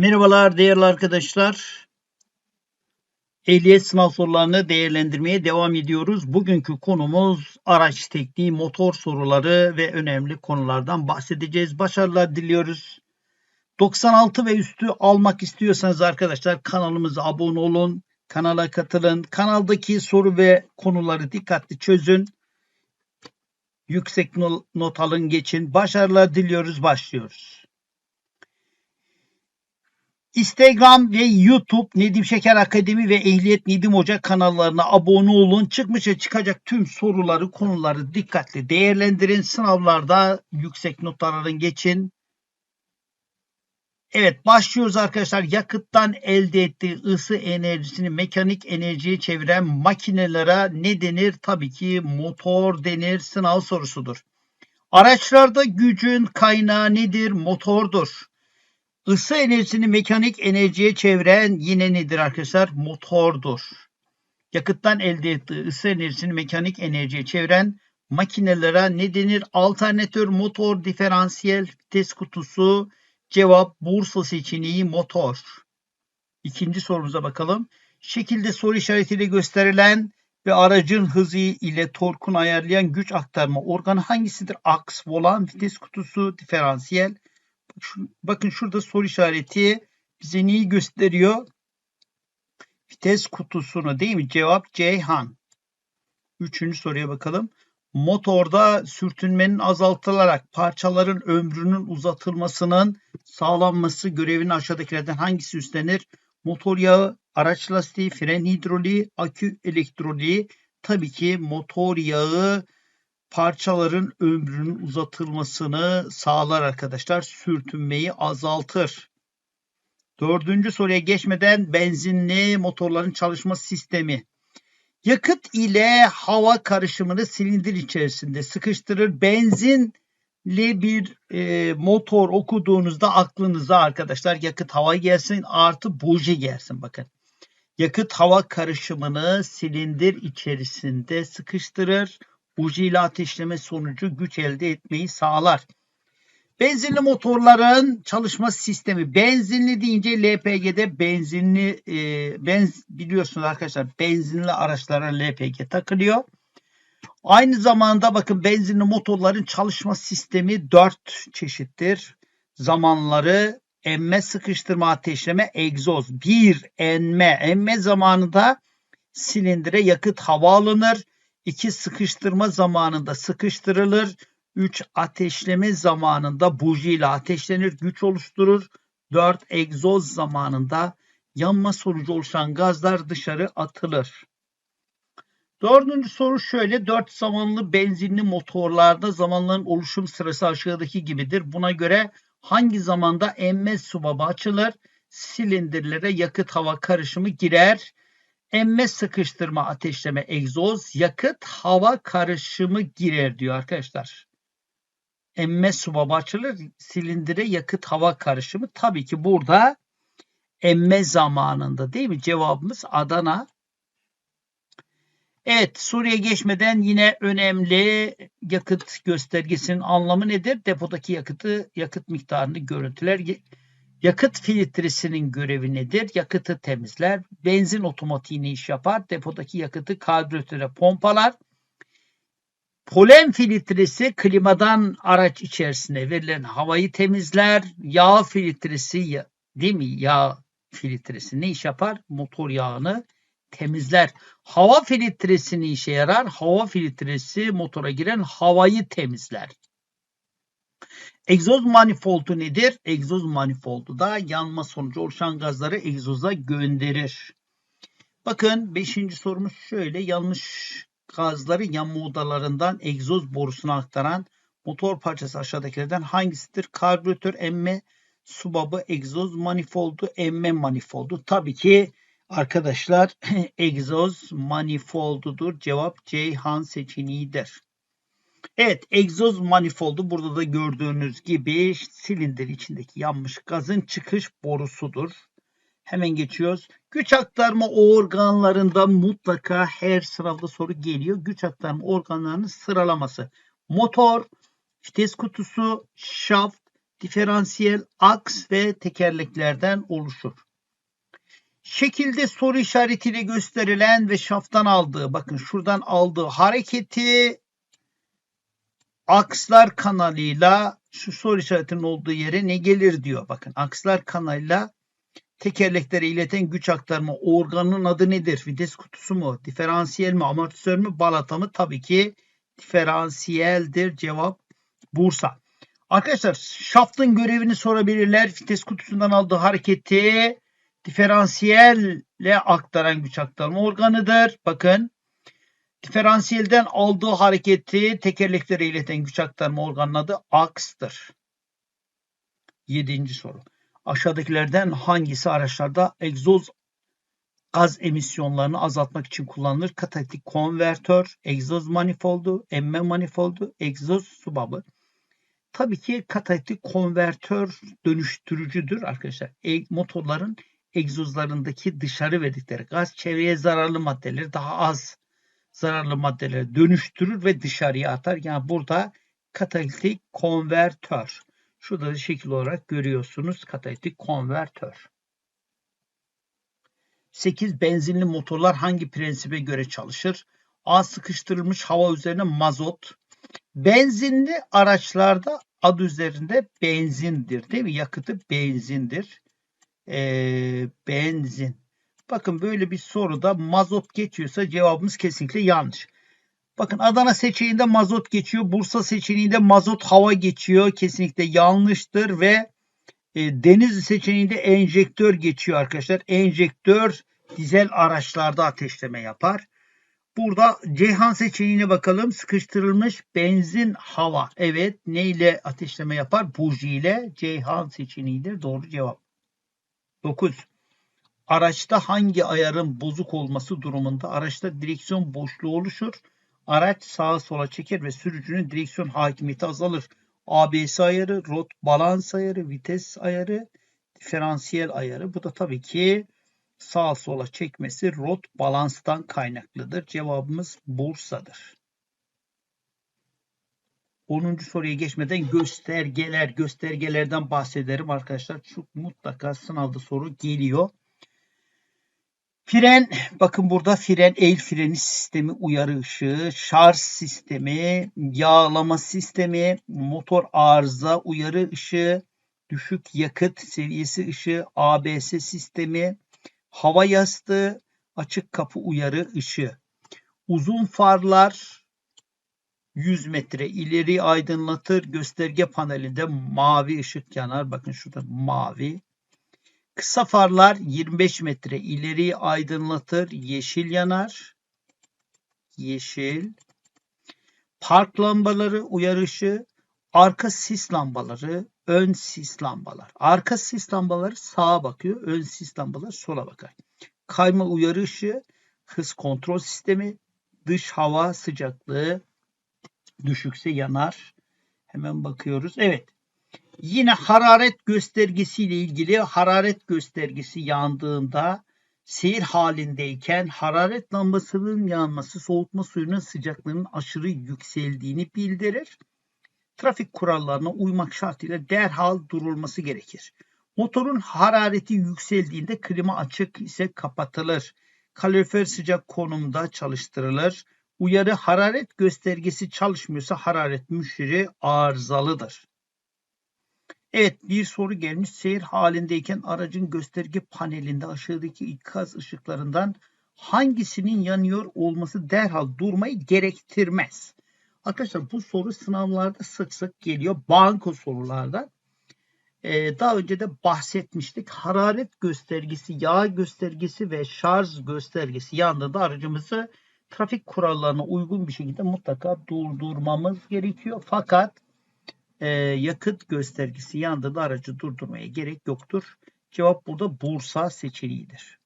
Merhabalar değerli arkadaşlar. Ehliyet sınav sorularını değerlendirmeye devam ediyoruz. Bugünkü konumuz araç tekniği, motor soruları ve önemli konulardan bahsedeceğiz. Başarılar diliyoruz. 96 ve üstü almak istiyorsanız arkadaşlar kanalımıza abone olun, kanala katılın. Kanaldaki soru ve konuları dikkatli çözün. Yüksek not alın geçin. Başarılar diliyoruz. Başlıyoruz. Instagram ve YouTube Nedim Şeker Akademi ve Ehliyet Nedim Hoca kanallarına abone olun. Çıkmışa çıkacak tüm soruları, konuları dikkatli değerlendirin. Sınavlarda yüksek notlar alın geçin. Evet başlıyoruz arkadaşlar. Yakıttan elde ettiği ısı enerjisini mekanik enerjiye çeviren makinelere ne denir? Tabii ki motor denir. Sınav sorusudur. Araçlarda gücün kaynağı nedir? Motordur. Isı enerjisini mekanik enerjiye çeviren yine nedir arkadaşlar? Motordur. Yakıttan elde ettiği ısı enerjisini mekanik enerjiye çeviren makinelere ne denir? Alternatör, motor, diferansiyel, vites kutusu. Cevap Bursa seçeneği motor. İkinci sorumuza bakalım. Şekilde soru işaretiyle gösterilen ve aracın hızı ile torkunu ayarlayan güç aktarma organı hangisidir? Aks, volan, vites kutusu, diferansiyel, bakın şurada soru işareti bize neyi gösteriyor? Vites kutusunu değil mi? Cevap Ceyhan. Üçüncü soruya bakalım. Motorda sürtünmenin azaltılarak parçaların ömrünün uzatılmasının sağlanması görevini aşağıdakilerden hangisi üstlenir? Motor yağı, araç lastiği, fren hidroliği, akü elektroliği. Tabii ki motor yağı parçaların ömrünün uzatılmasını sağlar arkadaşlar. Sürtünmeyi azaltır. Dördüncü soruya geçmeden benzinli motorların çalışma sistemi. Yakıt ile hava karışımını silindir içerisinde sıkıştırır. Benzinli bir e, motor okuduğunuzda aklınıza arkadaşlar yakıt hava gelsin artı buji gelsin bakın. Yakıt hava karışımını silindir içerisinde sıkıştırır buji ile ateşleme sonucu güç elde etmeyi sağlar. Benzinli motorların çalışma sistemi. Benzinli deyince LPG'de benzinli e, benz, biliyorsunuz arkadaşlar benzinli araçlara LPG takılıyor. Aynı zamanda bakın benzinli motorların çalışma sistemi 4 çeşittir. Zamanları emme, sıkıştırma, ateşleme, egzoz. Bir enme. Emme zamanında silindire yakıt hava alınır. 2 sıkıştırma zamanında sıkıştırılır. 3 ateşleme zamanında buji ile ateşlenir, güç oluşturur. 4 egzoz zamanında yanma sonucu oluşan gazlar dışarı atılır. Dördüncü soru şöyle. Dört zamanlı benzinli motorlarda zamanların oluşum sırası aşağıdaki gibidir. Buna göre hangi zamanda emme subabı açılır? Silindirlere yakıt hava karışımı girer emme sıkıştırma ateşleme egzoz yakıt hava karışımı girer diyor arkadaşlar. Emme subaba açılır silindire yakıt hava karışımı tabii ki burada emme zamanında değil mi? Cevabımız Adana. Evet soruya geçmeden yine önemli yakıt göstergesinin anlamı nedir? Depodaki yakıtı yakıt miktarını görüntüler Yakıt filtresinin görevi nedir? Yakıtı temizler. Benzin otomatiğini iş yapar. Depodaki yakıtı karbüratöre pompalar. Polen filtresi klimadan araç içerisine verilen havayı temizler. Yağ filtresi değil mi? Yağ filtresi ne iş yapar? Motor yağını temizler. Hava filtresi ne işe yarar? Hava filtresi motora giren havayı temizler. Egzoz manifoldu nedir? Egzoz manifoldu da yanma sonucu oluşan gazları egzoza gönderir. Bakın 5. sorumuz şöyle yanmış gazları yanma odalarından egzoz borusuna aktaran motor parçası aşağıdakilerden hangisidir? Karbüratör emme subabı egzoz manifoldu emme manifoldu. Tabii ki arkadaşlar egzoz manifoldudur. Cevap Ceyhan seçeneğidir. Evet egzoz manifoldu burada da gördüğünüz gibi silindir içindeki yanmış gazın çıkış borusudur. Hemen geçiyoruz. Güç aktarma organlarında mutlaka her sırada soru geliyor. Güç aktarma organlarının sıralaması. Motor, vites kutusu, şaft, diferansiyel aks ve tekerleklerden oluşur. Şekilde soru işaretiyle gösterilen ve şaftan aldığı, bakın şuradan aldığı hareketi akslar kanalıyla şu soru işaretinin olduğu yere ne gelir diyor. Bakın akslar kanalıyla tekerleklere ileten güç aktarma organının adı nedir? Vites kutusu mu? Diferansiyel mi? Amortisör mü? Balata mı? Tabii ki diferansiyeldir. Cevap Bursa. Arkadaşlar şaftın görevini sorabilirler. Vites kutusundan aldığı hareketi diferansiyelle aktaran güç aktarma organıdır. Bakın diferansiyelden aldığı hareketi tekerleklere ileten güç aktarma organının adı akstır. Yedinci soru. Aşağıdakilerden hangisi araçlarda egzoz gaz emisyonlarını azaltmak için kullanılır? Katalitik konvertör, egzoz manifoldu, emme manifoldu, egzoz subabı. Tabii ki katalitik konvertör dönüştürücüdür arkadaşlar. E, motorların egzozlarındaki dışarı verdikleri gaz çevreye zararlı maddeleri daha az zararlı maddeleri dönüştürür ve dışarıya atar. Yani burada katalitik konvertör. Şurada da şekil olarak görüyorsunuz katalitik konvertör. 8 benzinli motorlar hangi prensibe göre çalışır? A sıkıştırılmış hava üzerine mazot. Benzinli araçlarda adı üzerinde benzindir değil mi? Yakıtı benzindir. Ee, benzin. Bakın böyle bir soruda mazot geçiyorsa cevabımız kesinlikle yanlış. Bakın Adana seçeneğinde mazot geçiyor. Bursa seçeneğinde mazot hava geçiyor. Kesinlikle yanlıştır ve e, Denizli seçeneğinde enjektör geçiyor arkadaşlar. Enjektör dizel araçlarda ateşleme yapar. Burada Ceyhan seçeneğine bakalım. Sıkıştırılmış benzin hava. Evet ne ile ateşleme yapar? Buji ile Ceyhan seçeneğidir. Doğru cevap. 9. Araçta hangi ayarın bozuk olması durumunda araçta direksiyon boşluğu oluşur. Araç sağa sola çeker ve sürücünün direksiyon hakimiyeti azalır. ABS ayarı, rot balans ayarı, vites ayarı, diferansiyel ayarı. Bu da tabii ki sağa sola çekmesi rot balanstan kaynaklıdır. Cevabımız Bursa'dır. 10. soruya geçmeden göstergeler, göstergelerden bahsederim arkadaşlar. Çok mutlaka sınavda soru geliyor. Fren, bakın burada fren, el freni sistemi, uyarı ışığı, şarj sistemi, yağlama sistemi, motor arıza, uyarı ışığı, düşük yakıt seviyesi ışığı, ABS sistemi, hava yastığı, açık kapı uyarı ışığı. Uzun farlar 100 metre ileri aydınlatır. Gösterge panelinde mavi ışık yanar. Bakın şurada mavi. Kısa farlar 25 metre ileri aydınlatır. Yeşil yanar. Yeşil. Park lambaları uyarışı. Arka sis lambaları. Ön sis lambalar. Arka sis lambaları sağa bakıyor. Ön sis lambaları sola bakar. Kayma uyarı ışığı. Hız kontrol sistemi. Dış hava sıcaklığı düşükse yanar. Hemen bakıyoruz. Evet. Yine hararet göstergesi ile ilgili hararet göstergesi yandığında seyir halindeyken hararet lambasının yanması soğutma suyunun sıcaklığının aşırı yükseldiğini bildirir. Trafik kurallarına uymak şartıyla derhal durulması gerekir. Motorun harareti yükseldiğinde klima açık ise kapatılır. Kalorifer sıcak konumda çalıştırılır. Uyarı hararet göstergesi çalışmıyorsa hararet müşteri arızalıdır. Evet bir soru gelmiş. Seyir halindeyken aracın gösterge panelinde aşağıdaki ikaz ışıklarından hangisinin yanıyor olması derhal durmayı gerektirmez. Arkadaşlar bu soru sınavlarda sık sık geliyor. Banko sorularda. Ee, daha önce de bahsetmiştik. Hararet göstergesi, yağ göstergesi ve şarj göstergesi yandığında aracımızı trafik kurallarına uygun bir şekilde mutlaka durdurmamız gerekiyor. Fakat e, yakıt göstergesi yandığında aracı durdurmaya gerek yoktur. Cevap burada Bursa seçeneğidir.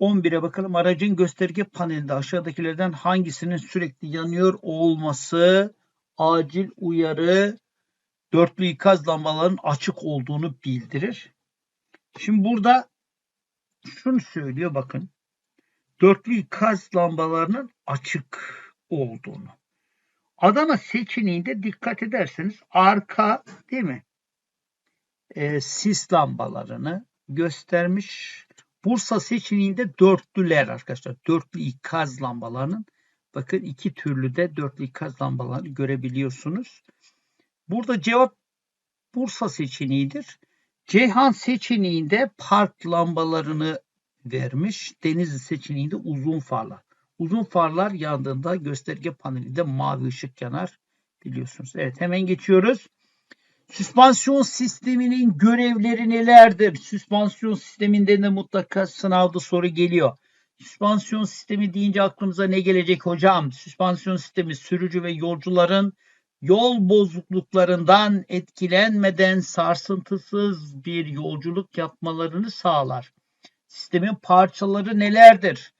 11'e bakalım. Aracın gösterge panelinde aşağıdakilerden hangisinin sürekli yanıyor olması acil uyarı dörtlü ikaz lambaların açık olduğunu bildirir. Şimdi burada şunu söylüyor bakın. Dörtlü ikaz lambalarının açık olduğunu. Adana seçeneğinde dikkat ederseniz arka değil mi? E, sis lambalarını göstermiş. Bursa seçeneğinde dörtlüler arkadaşlar. Dörtlü ikaz lambalarının bakın iki türlü de dörtlü ikaz lambalarını görebiliyorsunuz. Burada cevap Bursa seçeneğidir. Ceyhan seçeneğinde park lambalarını vermiş. Denizli seçeneğinde uzun farlar. Uzun farlar yandığında gösterge panelinde mavi ışık yanar biliyorsunuz. Evet hemen geçiyoruz. Süspansiyon sisteminin görevleri nelerdir? Süspansiyon sisteminde de mutlaka sınavda soru geliyor. Süspansiyon sistemi deyince aklımıza ne gelecek hocam? Süspansiyon sistemi sürücü ve yolcuların yol bozukluklarından etkilenmeden sarsıntısız bir yolculuk yapmalarını sağlar. Sistemin parçaları nelerdir?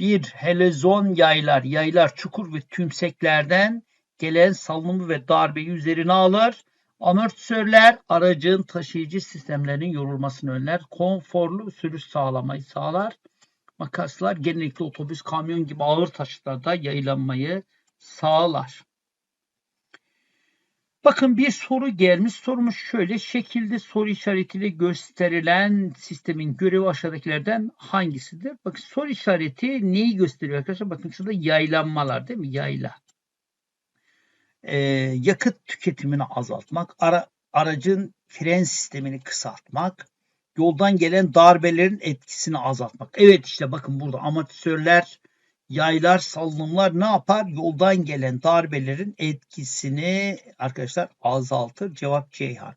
Bir helezon yaylar, yaylar çukur ve tümseklerden gelen salınımı ve darbeyi üzerine alır. Amortisörler aracın taşıyıcı sistemlerinin yorulmasını önler. Konforlu sürüş sağlamayı sağlar. Makaslar genellikle otobüs, kamyon gibi ağır taşıtlarda yayılanmayı sağlar. Bakın bir soru gelmiş. Sorumuz şöyle. Şekilde soru işaretiyle gösterilen sistemin görevi aşağıdakilerden hangisidir? Bakın soru işareti neyi gösteriyor arkadaşlar? Bakın şurada yaylanmalar değil mi? Yayla. Ee, yakıt tüketimini azaltmak, ara, aracın fren sistemini kısaltmak, yoldan gelen darbelerin etkisini azaltmak. Evet işte bakın burada amortisörler, yaylar, salınımlar ne yapar? Yoldan gelen darbelerin etkisini arkadaşlar azaltır. Cevap Ceyhan.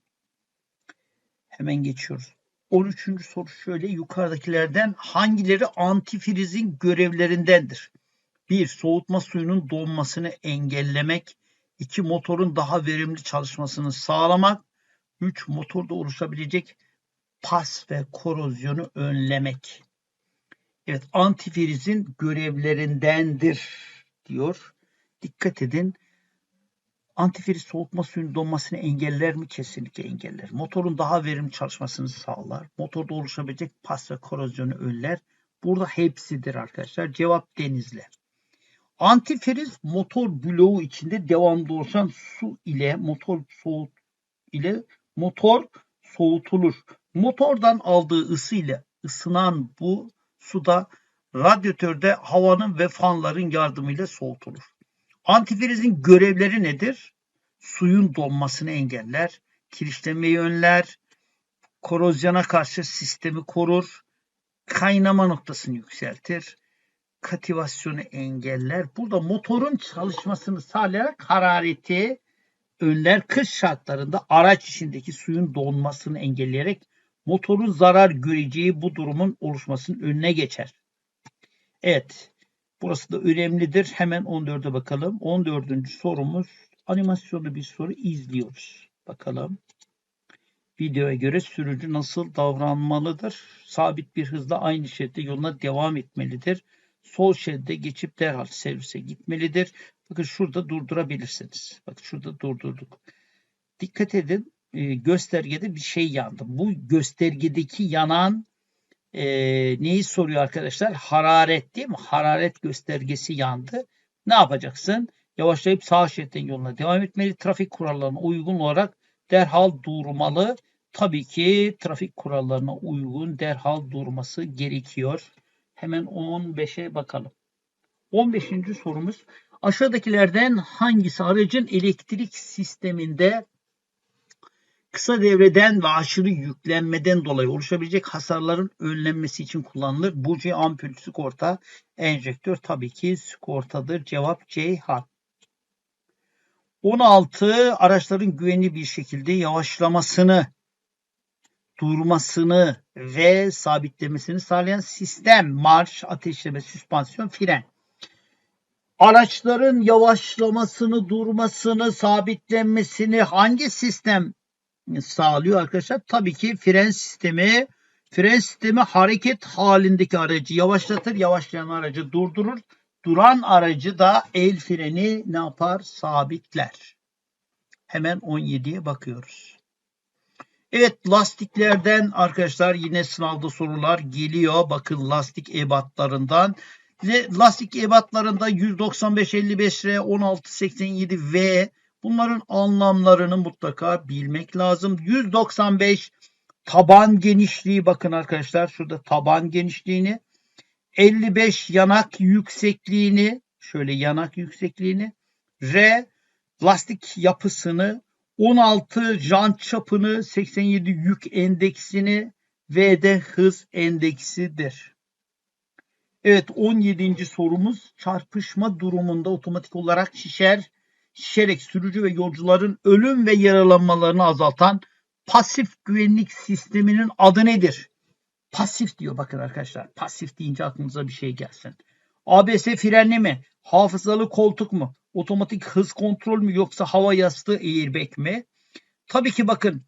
Hemen geçiyoruz. 13. soru şöyle yukarıdakilerden hangileri antifrizin görevlerindendir? 1. Soğutma suyunun donmasını engellemek. 2. Motorun daha verimli çalışmasını sağlamak. 3. Motorda oluşabilecek pas ve korozyonu önlemek. Evet antifrizin görevlerindendir diyor. Dikkat edin. Antifriz soğutma suyun donmasını engeller mi? Kesinlikle engeller. Motorun daha verimli çalışmasını sağlar. Motorda oluşabilecek pas ve korozyonu önler. Burada hepsidir arkadaşlar. Cevap denizle. Antifriz motor bloğu içinde devamlı oluşan su ile motor soğut ile motor soğutulur. Motordan aldığı ısı ile ısınan bu suda radyatörde havanın ve fanların yardımıyla soğutulur. Antifrizin görevleri nedir? Suyun donmasını engeller, kirişlenmeyi önler, korozyona karşı sistemi korur, kaynama noktasını yükseltir, kativasyonu engeller. Burada motorun çalışmasını sağlayarak harareti önler. Kış şartlarında araç içindeki suyun donmasını engelleyerek motorun zarar göreceği bu durumun oluşmasının önüne geçer. Evet. Burası da önemlidir. Hemen 14'e bakalım. 14. sorumuz animasyonlu bir soru izliyoruz. Bakalım. Videoya göre sürücü nasıl davranmalıdır? Sabit bir hızla aynı şeritte yoluna devam etmelidir. Sol şeride geçip derhal servise gitmelidir. Bakın şurada durdurabilirsiniz. Bakın şurada durdurduk. Dikkat edin e, göstergede bir şey yandı. Bu göstergedeki yanan e, neyi soruyor arkadaşlar? Hararet değil mi? Hararet göstergesi yandı. Ne yapacaksın? Yavaşlayıp sağ şeritten yoluna devam etmeli. Trafik kurallarına uygun olarak derhal durmalı. Tabii ki trafik kurallarına uygun derhal durması gerekiyor. Hemen 15'e bakalım. 15. sorumuz aşağıdakilerden hangisi aracın elektrik sisteminde kısa devreden ve aşırı yüklenmeden dolayı oluşabilecek hasarların önlenmesi için kullanılır. Buji ampul sigorta enjektör tabii ki sigortadır. Cevap Ceyhan. 16 araçların güvenli bir şekilde yavaşlamasını, durmasını ve sabitlemesini sağlayan sistem, marş, ateşleme, süspansiyon, fren. Araçların yavaşlamasını, durmasını, sabitlenmesini hangi sistem sağlıyor arkadaşlar. Tabii ki fren sistemi fren sistemi hareket halindeki aracı yavaşlatır, yavaşlayan aracı durdurur. Duran aracı da el freni ne yapar? Sabitler. Hemen 17'ye bakıyoruz. Evet lastiklerden arkadaşlar yine sınavda sorular geliyor. Bakın lastik ebatlarından lastik ebatlarında 195-55R, 16-87V bunların anlamlarını mutlaka bilmek lazım. 195 taban genişliği bakın arkadaşlar şurada taban genişliğini 55 yanak yüksekliğini şöyle yanak yüksekliğini R lastik yapısını 16 jant çapını 87 yük endeksini V de hız endeksidir. Evet 17. sorumuz çarpışma durumunda otomatik olarak şişer, şişerek sürücü ve yolcuların ölüm ve yaralanmalarını azaltan pasif güvenlik sisteminin adı nedir? Pasif diyor bakın arkadaşlar. Pasif deyince aklınıza bir şey gelsin. ABS frenli mi? Hafızalı koltuk mu? Otomatik hız kontrol mü yoksa hava yastığı airbag mi? Tabii ki bakın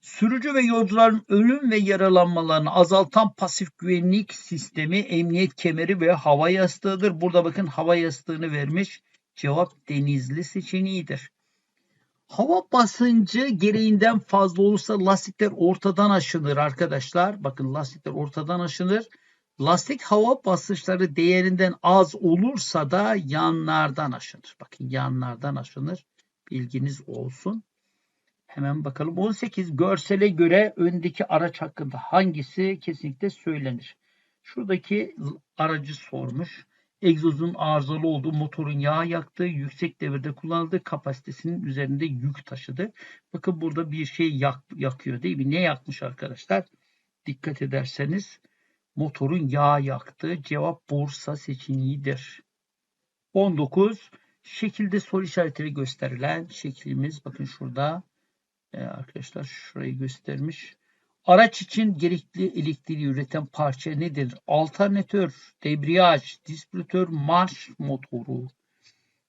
sürücü ve yolcuların ölüm ve yaralanmalarını azaltan pasif güvenlik sistemi emniyet kemeri ve hava yastığıdır. Burada bakın hava yastığını vermiş. Cevap denizli seçeneğidir. Hava basıncı gereğinden fazla olursa lastikler ortadan aşınır arkadaşlar. Bakın lastikler ortadan aşınır. Lastik hava basınçları değerinden az olursa da yanlardan aşınır. Bakın yanlardan aşınır. Bilginiz olsun. Hemen bakalım. 18 görsele göre öndeki araç hakkında hangisi kesinlikle söylenir? Şuradaki aracı sormuş. Egzozun arızalı olduğu, motorun yağ yaktığı, yüksek devirde kullanıldığı kapasitesinin üzerinde yük taşıdı. Bakın burada bir şey yak, yakıyor değil mi? Ne yakmış arkadaşlar? Dikkat ederseniz motorun yağ yaktığı cevap Bursa seçeneğidir. 19. Şekilde soru işaretleri gösterilen şeklimiz bakın şurada ee, arkadaşlar şurayı göstermiş. Araç için gerekli elektriği üreten parça nedir? Alternatör, debriyaj, distribütör, marş motoru.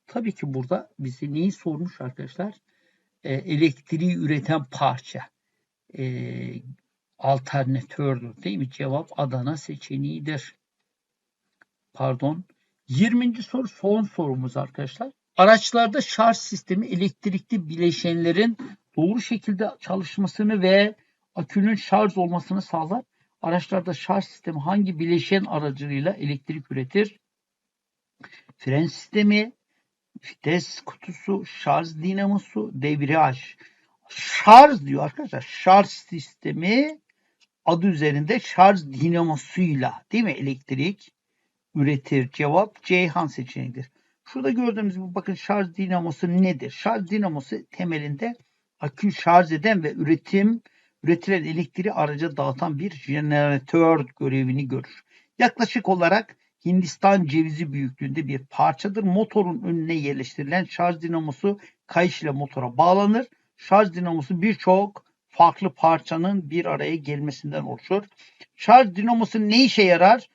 Tabii ki burada bize neyi sormuş arkadaşlar? Ee, elektriği üreten parça. Ee, alternatördür değil mi? Cevap Adana seçeneğidir. Pardon. 20. soru son sorumuz arkadaşlar. Araçlarda şarj sistemi elektrikli bileşenlerin doğru şekilde çalışmasını ve akünün şarj olmasını sağlar. Araçlarda şarj sistemi hangi bileşen aracılığıyla elektrik üretir? Fren sistemi, vites kutusu, şarj dinamosu, debriyaj. Şarj diyor arkadaşlar. Şarj sistemi adı üzerinde şarj dinamosuyla değil mi elektrik üretir. Cevap Ceyhan seçeneğidir. Şurada gördüğümüz bu bakın şarj dinamosu nedir? Şarj dinamosu temelinde akü şarj eden ve üretim üretilen elektriği araca dağıtan bir jeneratör görevini görür. Yaklaşık olarak Hindistan cevizi büyüklüğünde bir parçadır. Motorun önüne yerleştirilen şarj dinamosu kayış ile motora bağlanır. Şarj dinamosu birçok farklı parçanın bir araya gelmesinden oluşur. Şarj dinamosu ne işe yarar?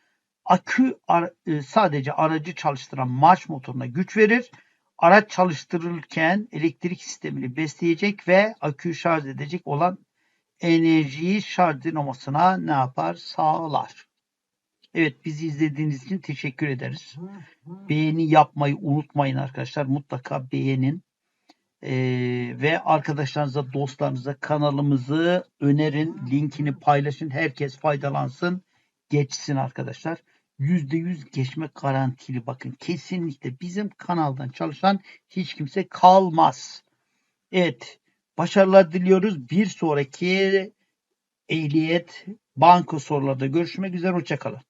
Akü e, sadece aracı çalıştıran marş motoruna güç verir araç çalıştırılırken elektrik sistemini besleyecek ve akü şarj edecek olan enerjiyi şarj dinamasına ne yapar? Sağlar. Evet bizi izlediğiniz için teşekkür ederiz. Beğeni yapmayı unutmayın arkadaşlar. Mutlaka beğenin. Ee, ve arkadaşlarınıza, dostlarınıza kanalımızı önerin. Linkini paylaşın. Herkes faydalansın. Geçsin arkadaşlar. %100 geçme garantili bakın. Kesinlikle bizim kanaldan çalışan hiç kimse kalmaz. Evet. Başarılar diliyoruz. Bir sonraki ehliyet banko sorularda görüşmek üzere. Hoşçakalın.